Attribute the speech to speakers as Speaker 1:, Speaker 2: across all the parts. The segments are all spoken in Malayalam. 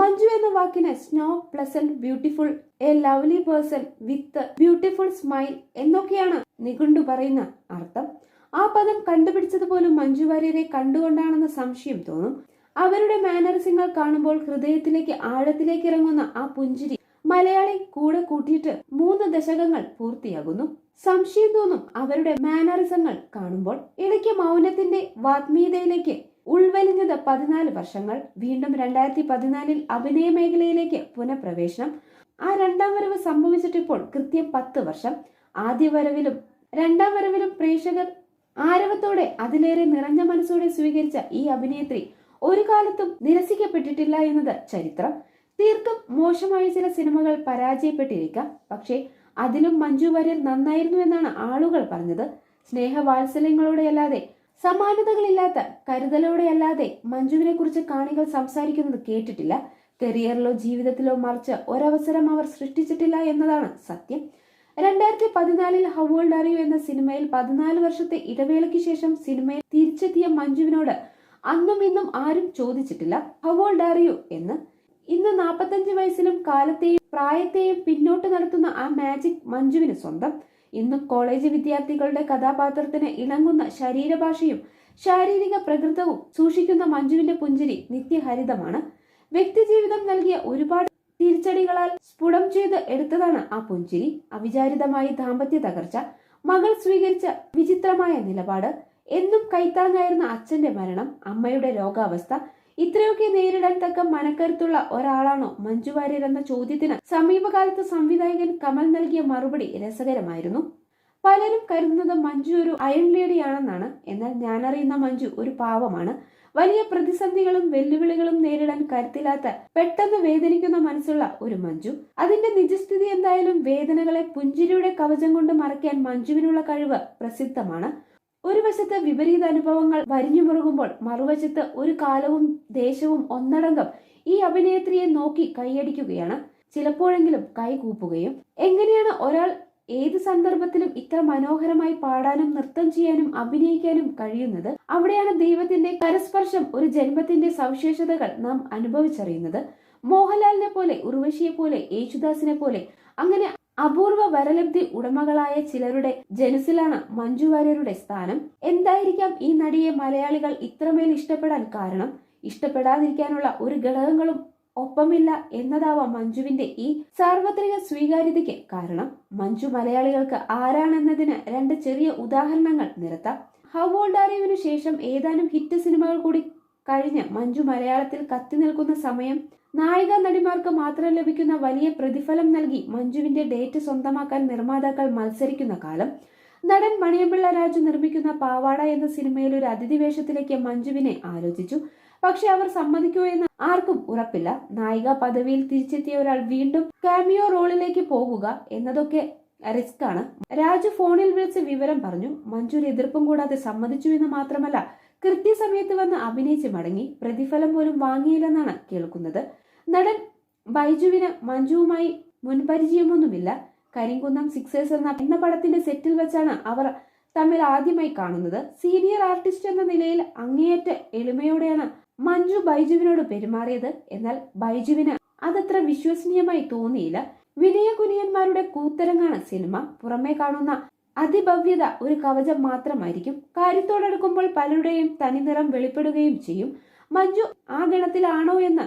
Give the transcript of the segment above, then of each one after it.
Speaker 1: മഞ്ജു എന്ന വാക്കിന് snow pleasant beautiful a lovely person with beautiful smile എന്നൊക്കെയാണ് നിഘണ്ടു പറയുന്ന അർത്ഥം. ആ പദം കണ്ടുപിടിച്ചത് പോലും മഞ്ജു വാര്യരെ കണ്ടുകൊണ്ടാണെന്ന സംശയം തോന്നും. അവരുടെ മാനറിസങ്ങൾ കാണുമ്പോൾ ഹൃദയത്തിലേക്ക് ആഴത്തിലേക്ക് ഇറങ്ങുന്ന ആ പുഞ്ചിരി മലയാളി കൂടെ കൂട്ടിയിട്ട് മൂന്ന് ദശകങ്ങൾ പൂർത്തിയാകുന്നു. സംശയം തോന്നും അവരുടെ മാനറിസങ്ങൾ കാണുമ്പോൾ. ഇടയ്ക്ക് മൗനത്തിന്റെ വാത്മീയതയിലേക്ക് ഉൾവലിഞ്ഞത് പതിനാല് വർഷങ്ങൾ. വീണ്ടും രണ്ടായിരത്തി പതിനാലിൽ അഭിനയ മേഖലയിലേക്ക് പുനഃപ്രവേശനം. ആ രണ്ടാം വരവ് സംഭവിച്ചിട്ടിപ്പോൾ കൃത്യം പത്ത് വർഷം. ആദ്യ വരവിലും രണ്ടാം വരവിലും പ്രേക്ഷകർ ആരവത്തോടെ അതിലേറെ നിറഞ്ഞ മനസ്സോടെ സ്വീകരിച്ച ഈ അഭിനേത്രി ഒരു കാലത്തും നിരസിക്കപ്പെട്ടിട്ടില്ല എന്നത് ചരിത്രം. തീർത്തും മോശമായ ചില സിനിമകൾ പരാജയപ്പെട്ടിരിക്കാം. പക്ഷേ അതിലും മഞ്ജു വാര്യർ നന്നായിരുന്നു എന്നാണ് ആളുകൾ പറഞ്ഞത്. സ്നേഹവാത്സല്യങ്ങളോടെയല്ലാതെ സമാനതകളില്ലാത്ത കരുതലോടെയല്ലാതെ മഞ്ജുവിനെ കുറിച്ച് കാണികൾ സംസാരിക്കുന്നത് കേട്ടിട്ടില്ല. കരിയറിലോ ജീവിതത്തിലോ മറിച്ച് ഒരവസരം അവർ സൃഷ്ടിച്ചിട്ടില്ല എന്നതാണ് സത്യം. രണ്ടായിരത്തി പതിനാലിൽ ഹവോൾഡ് അറിയൂ എന്ന സിനിമയിൽ പതിനാല് വർഷത്തെ ഇടവേളയ്ക്ക് ശേഷം സിനിമയിൽ തിരിച്ചെത്തിയ മഞ്ജുവിനോട് അന്നും ഇന്നും ആരും ചോദിച്ചിട്ടില്ല ഹവോൾഡ് അറിയൂ എന്ന്. ഇന്ന് നാൽപ്പത്തഞ്ച് വയസ്സിലും കാലത്തെയും പ്രായത്തെയും പിന്നോട്ട് നടത്തുന്ന ആ മാജിക് മഞ്ജുവിന് സ്വന്തം. ഇന്നും കോളേജ് വിദ്യാർത്ഥികളുടെ കഥാപാത്രത്തിന് ഇണങ്ങുന്ന ശരീരഭാഷയും ശാരീരിക പ്രകൃതവും സൂക്ഷിക്കുന്ന മഞ്ജുവിന്റെ പുഞ്ചിരി നിത്യഹരിതമാണ്. വ്യക്തിജീവിതം നൽകിയ ഒരുപാട് തിരിച്ചടികളാൽ സ്ഫുടം ചെയ്ത് എടുത്തതാണ് ആ പുഞ്ചിരി. അവിചാരിതമായി ദാമ്പത്യ തകർച്ച മകൾ സ്വീകരിച്ച വിചിത്രമായ നിലപാട് എന്നും കൈത്താങ്ങായിരുന്ന അച്ഛന്റെ മരണം അമ്മയുടെ രോഗാവസ്ഥ ഇത്രയൊക്കെ നേരിടാൻ തക്ക മനക്കരുത്തുള്ള ഒരാളാണോ മഞ്ജു വാര്യർ എന്ന ചോദ്യത്തിന് സമീപകാലത്ത് സംവിധായകൻ കമൽ നൽകിയ മറുപടി രസകരമായിരുന്നു. പലരും കരുതുന്നത് മഞ്ജു ഒരു അയൺ ലേഡിയാണെന്നാണ്. എന്നാൽ ഞാനറിയുന്ന മഞ്ജു ഒരു പാവമാണ്. വലിയ പ്രതിസന്ധികളും വെല്ലുവിളികളും നേരിടാൻ കരുത്തില്ലാത്ത പെട്ടെന്ന് വേദനിക്കുന്ന മനസ്സുള്ള ഒരു മഞ്ജു. അതിന്റെ നിജസ്ഥിതി എന്തായാലും വേദനകളെ പുഞ്ചിരിയുടെ കവചം കൊണ്ട് മറയ്ക്കാൻ മഞ്ജുവിനുള്ള കഴിവ് പ്രസിദ്ധമാണ്. ഒരു വശത്ത് വിപരീത അനുഭവങ്ങൾ വരിഞ്ഞു മുറുകുമ്പോൾ മറുവശത്ത് ഒരു കാലവും ദേശവും ഒന്നടങ്കം ഈ അഭിനേത്രിയെ നോക്കി കൈയടിക്കുകയാണ്. ചിലപ്പോഴെങ്കിലും കൈകൂപ്പുകയും എങ്ങനെയാണ് ഒരാൾ ഏത് സന്ദർഭത്തിലും ഇത്ര മനോഹരമായി പാടാനും നൃത്തം ചെയ്യാനും അഭിനയിക്കാനും കഴിയുന്നത്? അവിടെയാണ് ദൈവത്തിന്റെ കരസ്പർശം ഒരു ജന്മത്തിന്റെ സവിശേഷതകൾ നാം അനുഭവിച്ചറിയുന്നത്. മോഹൻലാലിനെ പോലെ ഉർവശിയെ പോലെ യേശുദാസിനെ പോലെ അങ്ങനെ അപൂർവ വരലബ്ധി ഉടമകളായ ചിലരുടെ ജനുസിലാണ് മഞ്ജു വാര്യരുടെ സ്ഥാനം. എന്തായിരിക്കാം ഈ നടിയെ മലയാളികൾ ഇത്രമേൽ ഇഷ്ടപ്പെടാൻ കാരണം? ഇഷ്ടപ്പെടാതിരിക്കാനുള്ള ഒരു ഘടകങ്ങളും ഒപ്പമില്ല എന്നതാവാം മഞ്ജുവിന്റെ ഈ സാർവത്രിക സ്വീകാര്യതയ്ക്ക് കാരണം. മഞ്ജു മലയാളികൾക്ക് ആരാണെന്നതിന് രണ്ട് ചെറിയ ഉദാഹരണങ്ങൾ നിരത്താം. ഹൗ ഹവോൾഡാറിയുവിനു ശേഷം ഏതാനും ഹിറ്റ് സിനിമകൾ കൂടി കഴിഞ്ഞ് മഞ്ജു മലയാളത്തിൽ കത്തി നിൽക്കുന്ന സമയം നായിക നടിമാർക്ക് മാത്രം ലഭിക്കുന്ന വലിയ പ്രതിഫലം നൽകി മഞ്ജുവിന്റെ ഡേറ്റ് സ്വന്തമാക്കാൻ നിർമ്മാതാക്കൾ മത്സരിക്കുന്ന കാലം. നടൻ മണിയമ്പിള്ള രാജു നിർമ്മിക്കുന്ന പാവാട എന്ന സിനിമയിൽ ഒരു അതിഥി വേഷത്തിലേക്ക് മഞ്ജുവിനെ ആലോചിച്ചു. പക്ഷെ അവർ സമ്മതിക്കുമോ എന്ന് ആർക്കും ഉറപ്പില്ല. നായിക പദവിയിൽ തിരിച്ചെത്തിയ ഒരാൾ വീണ്ടും കാമിയോ റോളിലേക്ക് പോകുക എന്നതൊക്കെ റിസ്ക് ആണ് രാജു ഫോണിൽ വിളിച്ച് വിവരം പറഞ്ഞു. മഞ്ജു ഒരു എതിർപ്പും കൂടാതെ സമ്മതിച്ചു എന്ന് മാത്രമല്ല കൃത്യസമയത്ത് വന്ന് അഭിനയിച്ച് മടങ്ങി പ്രതിഫലം പോലും വാങ്ങിയില്ലെന്നാണ് കേൾക്കുന്നത്. നടൻ ബൈജുവിന് മഞ്ജുവുമായി മുൻപരിചയമൊന്നുമില്ല. കരിങ്കുന്നം സിക്സേഴ്സ് എന്ന എന്ന പടത്തിന്റെ സെറ്റിൽ വെച്ചാണ് അവർ തമ്മിൽ ആദ്യമായി കാണുന്നത്. സീനിയർ ആർട്ടിസ്റ്റ് എന്ന നിലയിൽ അങ്ങേയറ്റ എളിമയോടെയാണ് മഞ്ജു ബൈജുവിനോട് പെരുമാറിയത്. എന്നാൽ ബൈജുവിന് അതത്ര വിശ്വസനീയമായി തോന്നിയില്ല. വിനയ കുനിയന്മാരുടെ കൂത്തരങ്ങാണ് സിനിമ. പുറമേ കാണുന്ന അതിഭവ്യത ഒരു കവചം മാത്രമായിരിക്കും. കാര്യത്തോടടുക്കുമ്പോൾ പലരുടെയും തനിനിറം വെളിപ്പെടുകയും ചെയ്യും. മഞ്ജു ആ ഗണത്തിലാണോ എന്ന്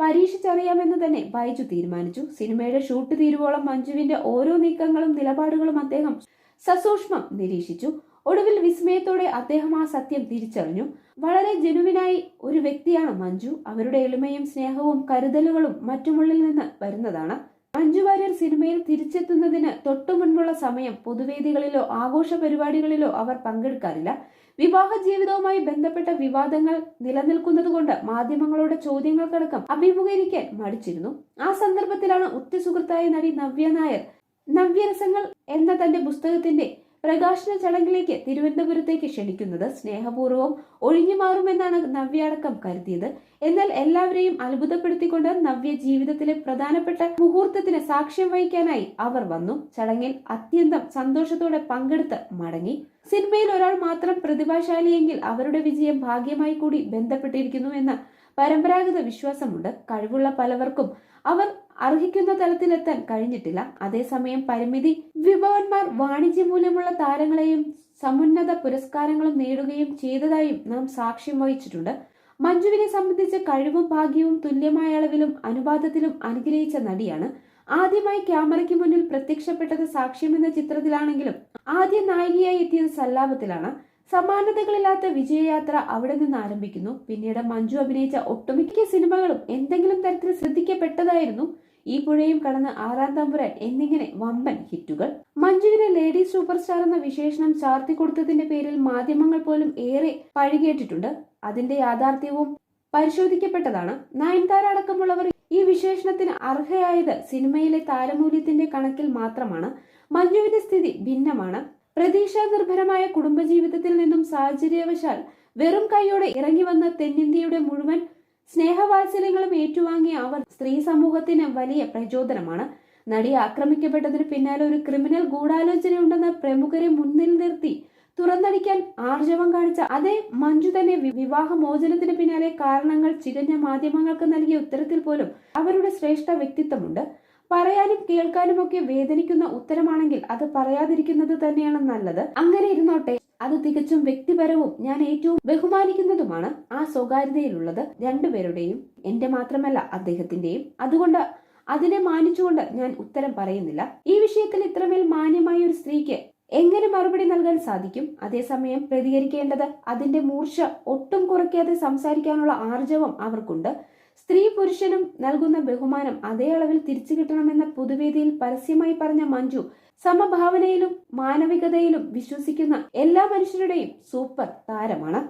Speaker 1: പരീക്ഷിച്ചറിയാമെന്ന് തന്നെ ബൈജു തീരുമാനിച്ചു. സിനിമയുടെ ഷൂട്ട് തീരുവോളം മഞ്ജുവിന്റെ ഓരോ നീക്കങ്ങളും നിലപാടുകളും അദ്ദേഹം സസൂക്ഷ്മം നിരീക്ഷിച്ചു. ഒടുവിൽ വിസ്മയത്തോടെ അദ്ദേഹം ആ സത്യം തിരിച്ചറിഞ്ഞു. വളരെ ജനുവിനായി ഒരു വ്യക്തിയാണ് മഞ്ജു. അവരുടെ എളിമയും സ്നേഹവും കരുതലുകളും മറ്റുമുള്ളിൽ നിന്ന് വരുന്നതാണ്. മഞ്ജു വാര്യർ സിനിമയിൽ തിരിച്ചെത്തുന്നതിന് തൊട്ടു മുൻപുള്ള സമയം പൊതുവേദികളിലോ ആഘോഷ പരിപാടികളിലോ അവർ പങ്കെടുക്കാറില്ല. വിവാഹ ജീവിതവുമായി ബന്ധപ്പെട്ട വിവാദങ്ങൾ നിലനിൽക്കുന്നതുകൊണ്ട് മാധ്യമങ്ങളുടെ ചോദ്യങ്ങൾക്കടക്കം അഭിമുഖീകരിക്കാൻ മടിച്ചിരുന്നു. ആ സന്ദർഭത്തിലാണ് ഉറ്റ സുഹൃത്തായ നടി നവ്യ നായർ നവ്യരസങ്ങൾ എന്ന തന്റെ പുസ്തകത്തിന്റെ പ്രകാശന ചടങ്ങിലേക്ക് തിരുവനന്തപുരത്തേക്ക് ക്ഷണിക്കുന്നത് സ്നേഹപൂർവം ഒഴിഞ്ഞു മാറുമെന്നാണ് നവ്യ അടക്കം കരുതിയത്. എന്നാൽ എല്ലാവരെയും അത്ഭുതപ്പെടുത്തിക്കൊണ്ട് നവ്യ ജീവിതത്തിലെ പ്രധാനപ്പെട്ട മുഹൂർത്തത്തിന് സാക്ഷ്യം വഹിക്കാനായി അവർ വന്നു. ചടങ്ങിൽ അത്യന്തം സന്തോഷത്തോടെ പങ്കെടുത്ത് മടങ്ങി. സിനിമയിൽ ഒരാൾ മാത്രം പ്രതിഭാശാലിയെങ്കിൽ അവരുടെ വിജയം ഭാഗ്യമായി കൂടി ബന്ധപ്പെട്ടിരിക്കുന്നു എന്ന് പരമ്പരാഗത വിശ്വാസമുണ്ട്. കഴിവുള്ള പലവർക്കും അവർ അർഹിക്കുന്ന തലത്തിലെത്താൻ കഴിഞ്ഞിട്ടില്ല. അതേസമയം പരിമിതി വിഭവന്മാർ വാണിജ്യ മൂല്യമുള്ള താരങ്ങളെയും സമുന്നത പുരസ്കാരങ്ങളും നേടുകയും ചെയ്തതായും നാം സാക്ഷ്യം വഹിച്ചിട്ടുണ്ട്. മഞ്ജുവിനെ സംബന്ധിച്ച് കഴിവും ഭാഗ്യവും തുല്യമായ അളവിലും അനുപാതത്തിലും അനുഗ്രഹിച്ച നടിയാണ്. ആദ്യമായി ക്യാമറയ്ക്ക് മുന്നിൽ പ്രത്യക്ഷപ്പെട്ടത് സാക്ഷ്യം എന്ന ചിത്രത്തിലാണെങ്കിലും ആദ്യ നായികയായി എത്തിയത് സല്ലാപത്തിലാണ്. സമാനതകളില്ലാത്ത വിജയയാത്ര അവിടെ നിന്ന് ആരംഭിക്കുന്നു. പിന്നീട് മഞ്ജു അഭിനയിച്ച ഒട്ടുമിക്ക സിനിമകളും എന്തെങ്കിലും തരത്തിൽ ശ്രദ്ധിക്കപ്പെട്ടതായിരുന്നു. ഈ പുഴയും കടന്ന് ആറാം തമ്പുരാൻ എന്നിങ്ങനെ വമ്പൻ ഹിറ്റുകൾ. മഞ്ജുവിനെ ലേഡി സൂപ്പർ സ്റ്റാർ എന്ന വിശേഷണം ചാർത്തി കൊടുത്തതിന്റെ പേരിൽ മാധ്യമങ്ങൾ പോലും ഏറെ പഴികേട്ടിട്ടുണ്ട്. അതിന്റെ യാഥാർത്ഥ്യവും പരിശോധിക്കപ്പെട്ടതാണ്. നയൻതാര അടക്കമുള്ളവർ ഈ വിശേഷണത്തിന് അർഹയായത് സിനിമയിലെ താരമൂല്യത്തിന്റെ കണക്കിൽ മാത്രമാണ്. മഞ്ജുവിന്റെ സ്ഥിതി ഭിന്നമാണ്. പ്രതീക്ഷാ നിർഭരമായ കുടുംബജീവിതത്തിൽ നിന്നും സാഹചര്യവശാൽ വെറും കൈയോടെ ഇറങ്ങി വന്ന തെന്നിന്ത്യയുടെ മുഴുവൻ സ്നേഹവാത്സല്യങ്ങളും ഏറ്റുവാങ്ങിയ അവർ സ്ത്രീ സമൂഹത്തിന് വലിയ പ്രചോദനമാണ്. നടി ആക്രമിക്കപ്പെട്ടതിന് പിന്നാലെ ഒരു ക്രിമിനൽ ഗൂഢാലോചനയുണ്ടെന്ന പ്രമുഖരെ മുന്നിൽ നിർത്തി തുറന്നടിക്കാൻ ആർജവം കാണിച്ച അതേ മഞ്ജു തന്നെ വിവാഹമോചനത്തിന് പിന്നാലെ കാരണങ്ങൾ ചികഞ്ഞ മാധ്യമങ്ങൾക്ക് നൽകിയ ഉത്തരത്തിൽ പോലും അവരുടെ ശ്രേഷ്ഠ വ്യക്തിത്വമുണ്ട്. പറയാനും കേൾക്കാനും ഒക്കെ വേദനിക്കുന്ന ഉത്തരമാണെങ്കിൽ അത് പറയാതിരിക്കുന്നത് തന്നെയാണ് നല്ലത്. അങ്ങനെ ഇരുന്നോട്ടെ അത് തികച്ചും വ്യക്തിപരവും ഞാൻ ഏറ്റവും ബഹുമാനിക്കുന്നതുമാണ് ആ സ്വകാര്യതയിലുള്ളത് രണ്ടുപേരുടെയും എന്റെ മാത്രമല്ല അദ്ദേഹത്തിന്റെയും അതുകൊണ്ട് അതിനെ മാനിച്ചുകൊണ്ട് ഞാൻ ഉത്തരം പറയുന്നില്ല. ഈ വിഷയത്തിൽ ഇത്രമേൽ മാന്യമായ ഒരു സ്ത്രീക്ക് എങ്ങനെ മറുപടി നൽകാൻ സാധിക്കും? അതേസമയം പ്രതികരിക്കേണ്ടത് അതിന്റെ മൂർച്ച ഒട്ടും കുറയ്ക്കാതെ സംസാരിക്കാനുള്ള ആർജവം അവർക്കുണ്ട്. സ്ത്രീ പുരുഷനും നൽകുന്ന ബഹുമാനം അതേ അളവിൽ തിരിച്ചു കിട്ടണമെന്ന പൊതുവേദിയിൽ പരസ്യമായി പറഞ്ഞ മഞ്ജു സമഭാവനയിലും മാനവികതയിലും വിശ്വസിക്കുന്ന എല്ലാ മനുഷ്യരുടെയും സൂപ്പർ താരമാണ്.